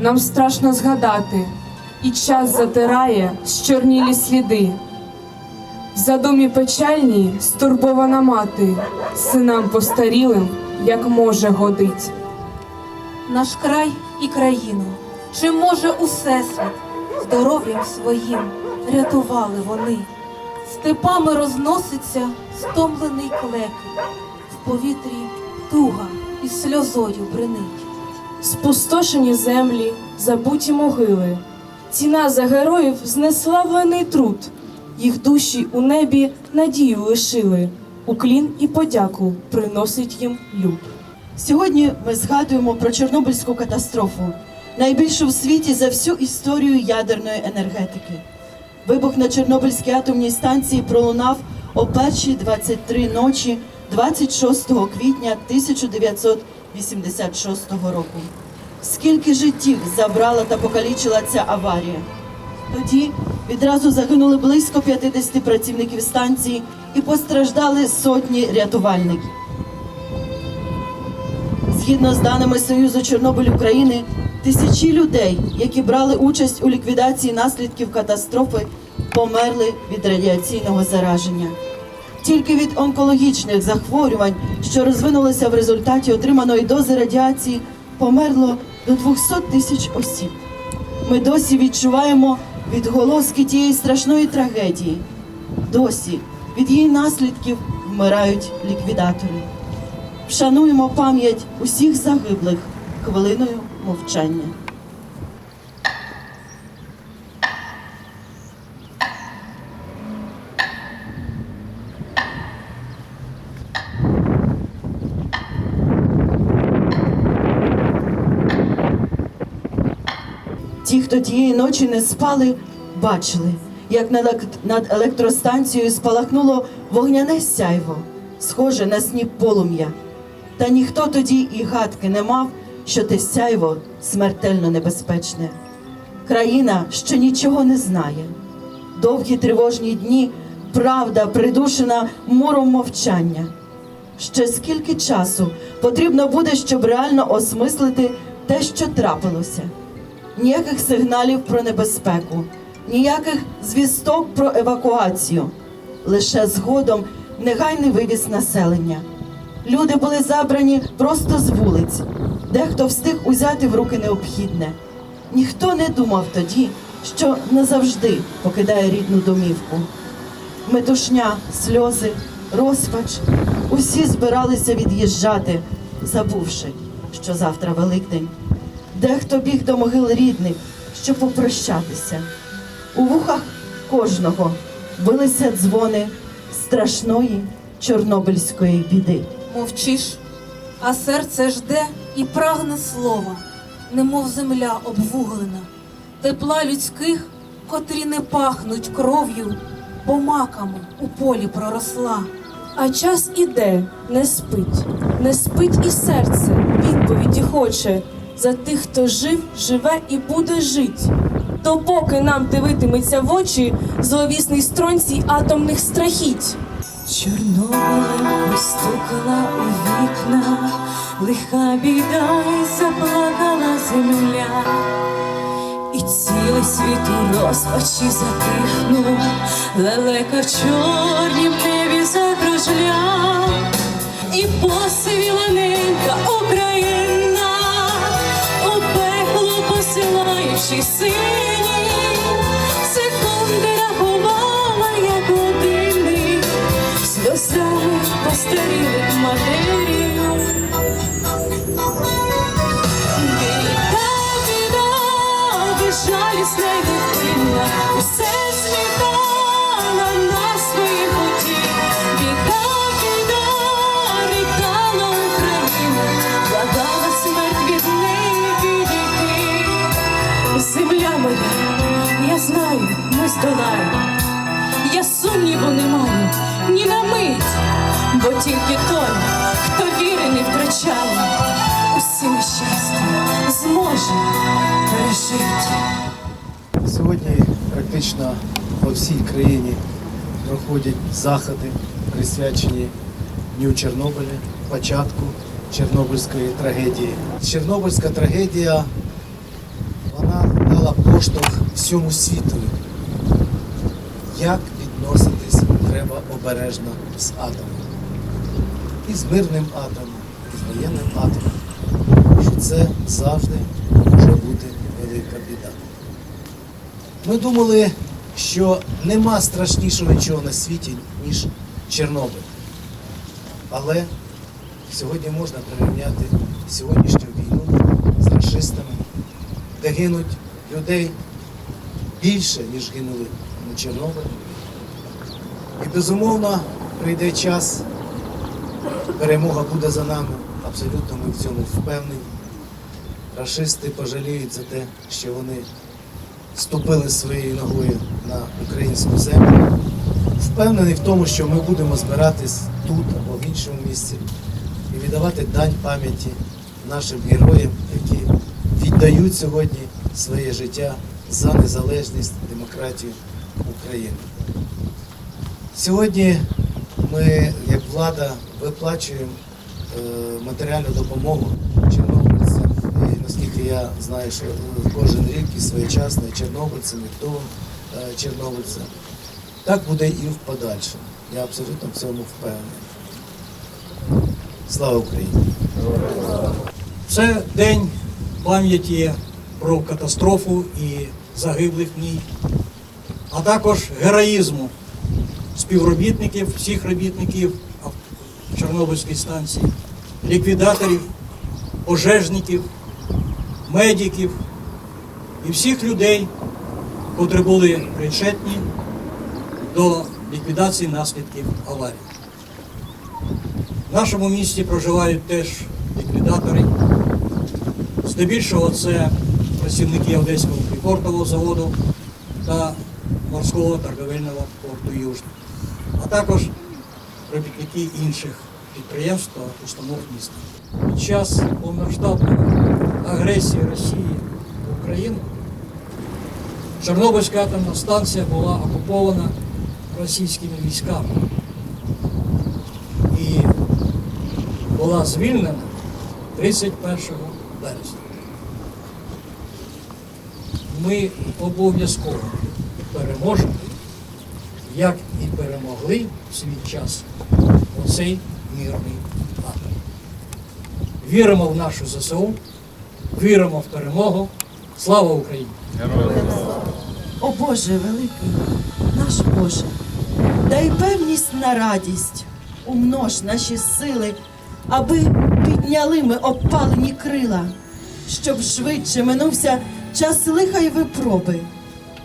нам страшно згадати, і час затирає щорнілі сліди. В задумі печальній стурбована мати, синам постарілим, як може годить. наш край і країну, чи може усесвіт здоров'ям своїм рятували вони. Степами розноситься стомлений клекіт, в повітрі туга і сльозою бринить. Спустошені землі, забуті могили. Ціна за героїв знеславлений труд. Їх душі у небі надію лишили. Уклін і подяку приносить їм люд. Сьогодні ми згадуємо про Чорнобильську катастрофу, найбільшу в світі за всю історію ядерної енергетики. Вибух на Чорнобильській атомній станції пролунав о першій 23 ночі 26 квітня 1986 року. Скільки життів забрала та покалічила ця аварія? Тоді відразу загинули близько 50 працівників станції і постраждали сотні рятувальників. Згідно з даними Союзу Чорнобиль України, тисячі людей, які брали участь у ліквідації наслідків катастрофи, померли від радіаційного зараження. Тільки від онкологічних захворювань, що розвинулися в результаті отриманої дози радіації, померло до 200 тисяч осіб. Ми досі відчуваємо відголоски тієї страшної трагедії. Досі від її наслідків вмирають ліквідатори. Вшануємо пам'ять усіх загиблих хвилиною мовчання. Хто тієї ночі не спали, бачили, як над електростанцією спалахнуло вогняне сяйво, схоже на сніп полум'я. Та ніхто тоді і гадки не мав, що те сяйво смертельно небезпечне. Країна ще нічого не знає, Довгі тривожні дні, правда придушена муром мовчання. Ще скільки часу потрібно буде, щоб реально осмислити те, що трапилося. Ніяких сигналів про небезпеку, ніяких звісток про евакуацію. Лише згодом негайний вивіз населення. Люди були забрані просто з вулиць, дехто встиг узяти в руки необхідне. Ніхто не думав тоді, що назавжди покидає рідну домівку. Метушня, сльози, розпач. Усі збиралися від'їжджати, забувши, що завтра Великдень. Дехто біг до могил рідних, щоб попрощатися. У вухах кожного билися дзвони страшної чорнобильської біди. Мовчиш, а серце жде і прагне слова, немов земля обвуглена, тепла людських, котрі не пахнуть кров'ю, бо маками у полі проросла. А час іде, не спить, не спить і серце, відповіді хоче за тих, хто жив, живе і буде жить. Допоки нам дивитиметься в очі зловісний стронцій атомних страхіть. Чорнобилем постукала у вікна, лиха біда і заплакала земля, і цілий світ у розпачі затихнув, лелека в чорнім небі закружля, і посивіла ненька she sees. Сумніву не ні на мить, бо тільки той, хто віри не втрачає, усі нещастя зможе пережити. Сьогодні практично по всій країні проходять заходи, присвячені Дню Чорнобиля, початку Чорнобильської трагедії. Чорнобильська трагедія вона дала поштовх всьому світу. Як відноситись треба обережно з атомом. І з мирним атомом, і з воєнним атомом. Що це завжди може бути велика біда. Ми думали, що нема страшнішого нічого на світі, ніж Чорнобиль. Але сьогодні можна прирівняти сьогоднішню війну з расистами, де гинуть людей більше, ніж гинули на Чорнобилі. Безумовно прийде час, перемога буде за нами. Абсолютно ми в цьому впевнені. Рашисти пожаліють за те, що вони ступили своєю ногою на українську землю. Впевнений в тому, що ми будемо збиратись тут або в іншому місці і віддавати дань пам'яті нашим героям, які віддають сьогодні своє життя за незалежність, демократію України. Сьогодні ми, як влада, виплачуємо е, матеріальну допомогу чорнобильцям. І наскільки я знаю, що кожен рік і своєчасно і чорнобильцям, і вдовам е, чорнобильцям. Так буде і в подальшому. Я абсолютно в цьому впевнений. Слава Україні! Це день пам'яті про катастрофу і загиблих в ній, а також героїзму співробітників, всіх робітників Чорнобильської станції, ліквідаторів, пожежників, медиків і всіх людей, котрі були причетні до ліквідації наслідків аварії. В нашому місті проживають теж ліквідатори. Здебільшого це працівники Одеського припортового заводу та морського торговельного а також робітники інших підприємств та установ міста. Під час повномасштабної агресії Росії в Україну Чорнобильська атомна станція була окупована російськими військами і була звільнена 31 березня. Ми обов'язково переможемо, як перемогли в свій час оцей мирний атом. Віримо в нашу ЗСУ, віримо в перемогу. Слава Україні! О Боже великий, наш Боже, дай певність на радість, умнож наші сили, аби підняли ми обпалені крила, щоб швидше минувся час лиха й випроби,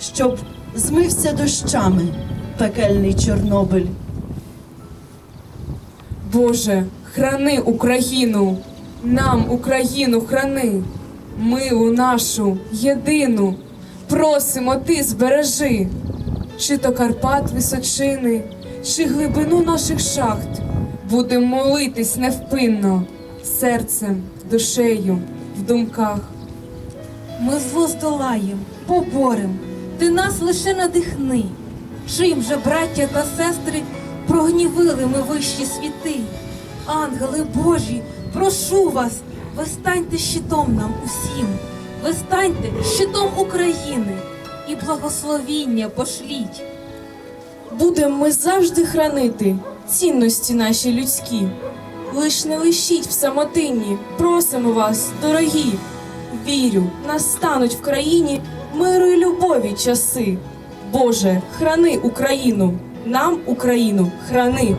щоб змився дощами пекельний Чорнобиль. Боже, храни Україну, нам Україну храни, милу нашу єдину, просимо ти збережи, чи то Карпат височини, чи глибину наших шахт, будем молитись невпинно, серцем, душею, в думках. Ми зло здолаєм, поборем, ти нас лише надихни. Чим же, браття та сестри, прогнівили ми вищі світи. Ангели Божі, прошу вас, ви станьте щитом нам усім, ви станьте щитом України і благословіння пошліть. Будем ми завжди хранити цінності наші людські. Лиш не лишіть в самотині, просимо вас, дорогі. Вірю, настануть в країні миру й любові часи. Боже, храни Україну, нам Україну храни.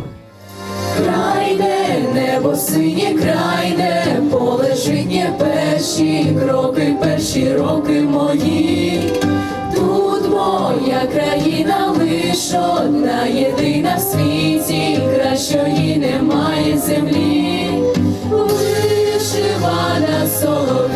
Крайне небо синє, крайне поле житнє перші кроки, перші роки мої. Тут моя країна лиш одна єдина в світі, кращої немає землі. Вишивана солов'їна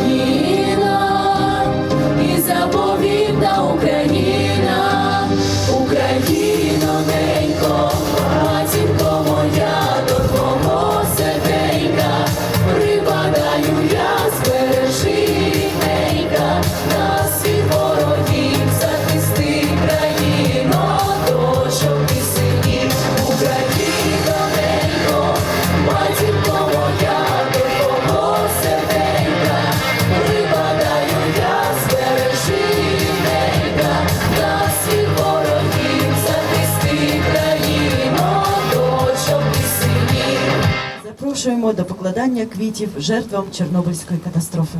Запрошуємо до покладання квітів жертвам Чорнобильської катастрофи.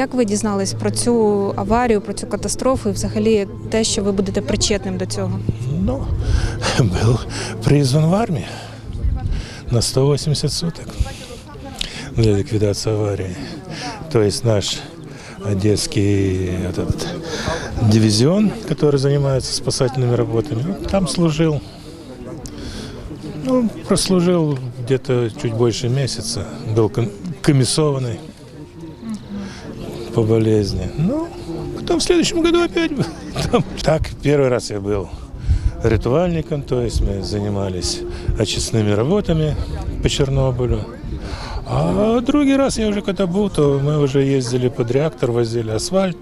Як ви дізнались про цю аварію, про цю катастрофу і взагалі те, що ви будете причетним до цього? Ну, был призван в армию на 180 суток для ликвидации аварии. То есть наш Одесский этот дивизион, который занимается спасательными работами, ну, там служил. Ну, прослужил где-то чуть больше месяца, был ком- комиссованный По болезни. Ну, потом в следующем году опять был. Там, так, первый раз я был ритуальником, то есть мы занимались очистными работами по Чернобылю. А другий раз я уже когда был, то мы уже ездили под реактор, возили асфальт,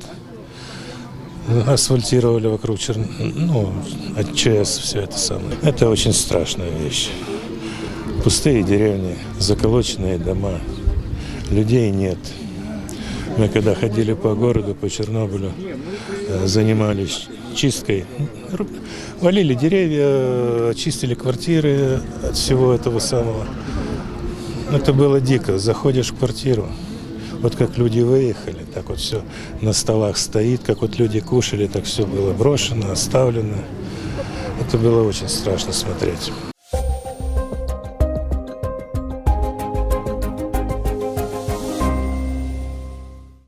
асфальтировали вокруг Черн... ну, от ЧС все это самое. Это очень страшная вещь. Пустые деревни, заколоченные дома, людей нет. Мы когда ходили по городу, по Чернобылю, э, занимались чисткой, валили деревья, очистили квартиры от всего этого самого. Это было дико. Заходишь в квартиру, вот как люди выехали, так вот все на столах стоит, как вот люди кушали, так все было брошено, оставлено. Это было очень страшно смотреть.